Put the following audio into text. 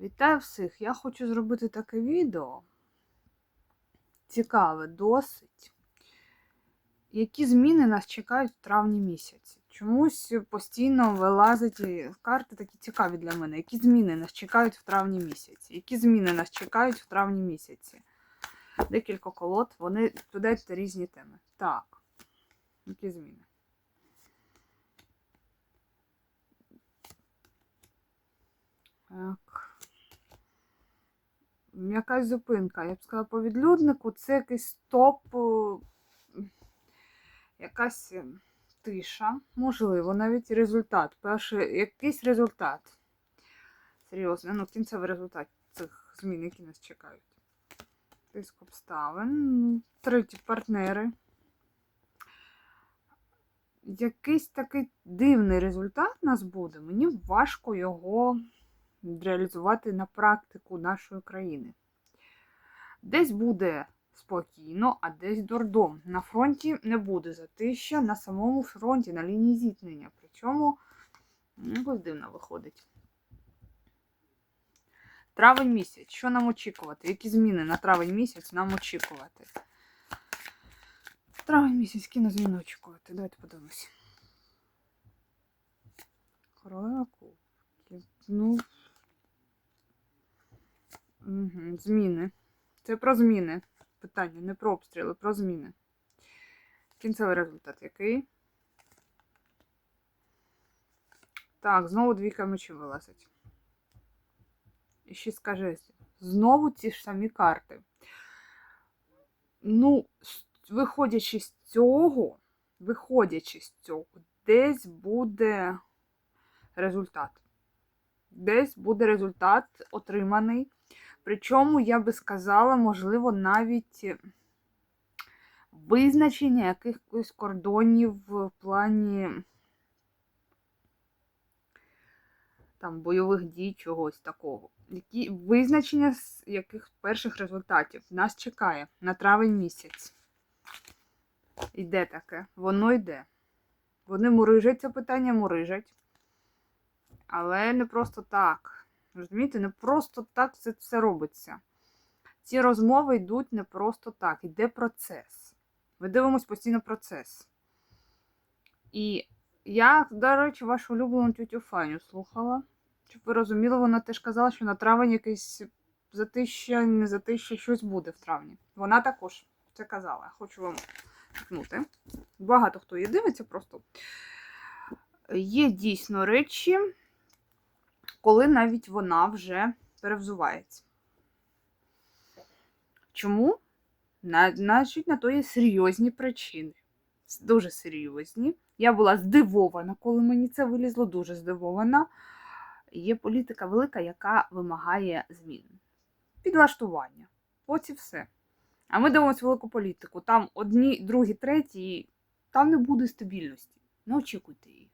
Вітаю всіх! Я хочу зробити таке відео. Цікаве, досить. Які зміни нас чекають в травні місяці? Чомусь постійно вилазять карти такі цікаві для мене. Які зміни нас чекають в травні місяці? Які зміни нас чекають в травні місяці? Декілька колод, вони на різні теми. Так, які зміни? Так. Якась зупинка. Я б сказала, по відлюднику це якийсь стоп, е, якась е, тиша. Можливо, навіть результат. Перший якийсь результат. Серйозно, ну, кінцевий результат цих змін, які нас чекають. Тиск обставин. Ну, Треті партнери. Якийсь такий дивний результат у нас буде. Мені важко його реалізувати на практику нашої країни. Десь буде спокійно, а десь дурдом. На фронті не буде затища, на самому фронті, на лінії зіткнення. Причому ну, якось дивно виходить. Травень місяць. Що нам очікувати? Які зміни на травень місяць нам очікувати? Травень місяць, які на зміни очікувати? Давайте подивимось. Королева кубків. Ну, Зміни. Це про зміни. Питання, не про обстріли, про зміни. Кінцевий результат який? Так, знову двійка мечів вилазить. І ще скаже, знову ті ж самі карти. Ну, виходячи з цього, виходячи з цього, десь буде результат. Десь буде результат отриманий. Причому, я би сказала, можливо, навіть визначення якихось кордонів в плані там, бойових дій, чогось такого. Які Визначення з яких перших результатів нас чекає на травень місяць. Іде таке, воно йде. Вони мурижать це питання, мурижать. Але не просто так. Розумієте, не просто так це все робиться. Ці розмови йдуть не просто так, йде процес. Ми дивимося постійно процес. І я, до речі, вашу улюблену тютю Фаню слухала. Щоб ви розуміли, вона теж казала, що на травень якийсь затища, не затища, щось буде в травні. Вона також це казала. Хочу вам ткнути. Багато хто її дивиться просто. Є дійсно речі коли навіть вона вже перевзувається. Чому? Значить, на то є серйозні причини. Дуже серйозні. Я була здивована, коли мені це вилізло, дуже здивована. Є політика велика, яка вимагає змін. Підлаштування. Ось і все. А ми дивимося велику політику. Там одні, другі, треті, там не буде стабільності. Не очікуйте її.